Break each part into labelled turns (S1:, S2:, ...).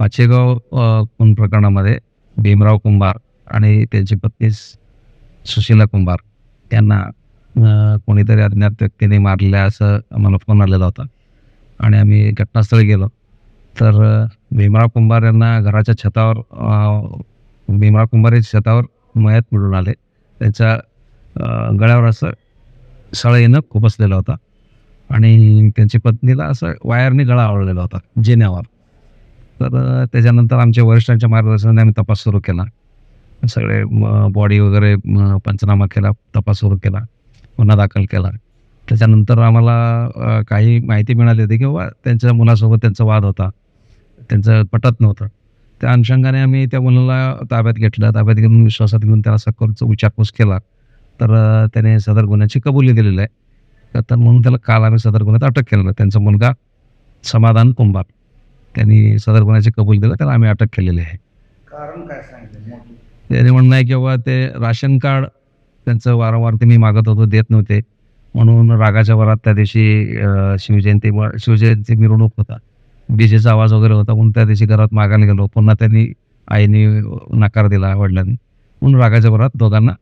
S1: पाचेगाव खून प्रकरणामध्ये? भीमराव कुंभार आणि त्यांची पत्नी सुशीला कुंभार. यांना कोणीतरी अज्ञात व्यक्तीने मारलेलं असं आम्हाला फोन आलेला होता. आणि आम्ही घटनास्थळी गेलो. तर भीमराव कुंभार यांना घराच्या छतावर भीमराव कुंभार छतावर मयत मिळून आले. त्यांच्या गळ्यावर असं सळ येणं खूप असलेला होता. आणि त्यांची पत्नीला असं वायरने गळा आवडलेला होता जिन्यावर. तर त्याच्यानंतर आमच्या वरिष्ठांच्या मार्गदर्शनाने आम्ही तपास सुरू केला. सगळे बॉडी वगैरे पंचनामा केला तपास सुरू केला गुन्हा दाखल केला. त्याच्यानंतर आम्हाला काही माहिती मिळाली होती की बाबा त्यांच्या मुलासोबत त्यांचा वाद होता. त्यांचं पटत नव्हतं. त्या अनुषंगाने आम्ही त्या मुलाला ताब्यात घेतलं. ताब्यात घेऊन विश्वासात घेऊन त्याला सखोल विचारपूस केला. तर त्याने सदर गुन्ह्याची कबुली दिलेली आहे. तर- तर म्हणून त्याला काल आम्ही सदर गुन्ह्यात अटक केलेलं त्यांचा मुलगा समाधान कुंभार. त्यांनी सदर गुन्ह्याची कबूल दिलं त्याला आम्ही अटक केलेली आहे.
S2: कारण काय सांगितलं? मोठी.
S1: त्याने म्हणणं आहे की बाबा ते राशन कार्ड त्यांचं वारंवार ते मी मागत होतो देत नव्हते. म्हणून रागाच्या वरात त्या दिवशी शिवजयंती शिवजयंती मिरवणूक होता. डीजेचा आवाज वगैरे होता म्हणून त्या दिवशी घरात मागायला गेलो. पुन्हा त्यांनी आईने नकार दिला वडिलांनी. म्हणून रागाच्या वरात दोघांना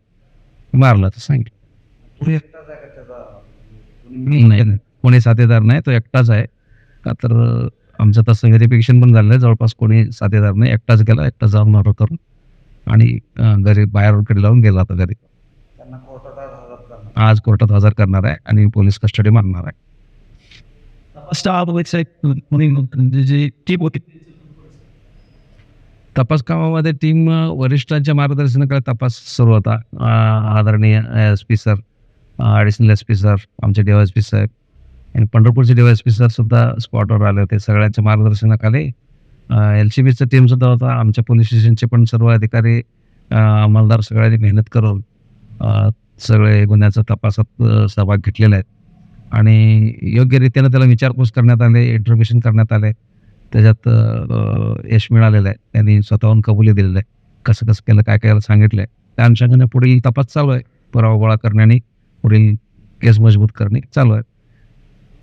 S1: मारलं तर सांगितलं. नाही. कोणी साथीदार नाही तो एकटाच आहे. का तर आमचं तसं व्हेरिफिकेशन पण झालेलं आहे. जवळपास कोणी साथीदार नाही. एकटाच गेला एकटाच जाऊन मारो करून आणि घरी बाहेरकडे लावून गेला आता घरी.
S2: त्यांना कोर्टात आज हजर करणार.
S1: आज कोर्टात हजर करणार आहे आणि पोलीस कस्टडी मारणार आहे.
S3: जी टीप होती?
S1: तपास कामामध्ये टीम वरिष्ठांच्या मार्गदर्शनाकडे तपास सुरू होता. आदरणीय S P sir additional S P sir आमचे डी एस पी साहेब आणि पंढरपूरचे डी एस पी सर सुद्धा स्पॉटवर आले होते. सगळ्यांच्या मार्गदर्शनाखाली एल सी बीचं टीम सुद्धा होता. आमच्या पोलीस स्टेशनचे पण सर्व अधिकारी अंमलदार सगळ्यांनी मेहनत करून सगळे गुन्ह्याचा तपासात सहभाग घेतलेला आहे. आणि योग्यरीतीनं त्याला विचारपूस करण्यात आले इंटरव्ह्युशन करण्यात आले. त्याच्यात यश मिळालेलं आहे. त्यांनी स्वतःहून कबुली दिलेलं आहे. कसं कसं केलं काय काय सांगितलं आहे. त्या अनुषंगाने पुढील तपास चालू आहे. पुरावा गोळा करणे आणि पुढील केस मजबूत करणे चालू आहे.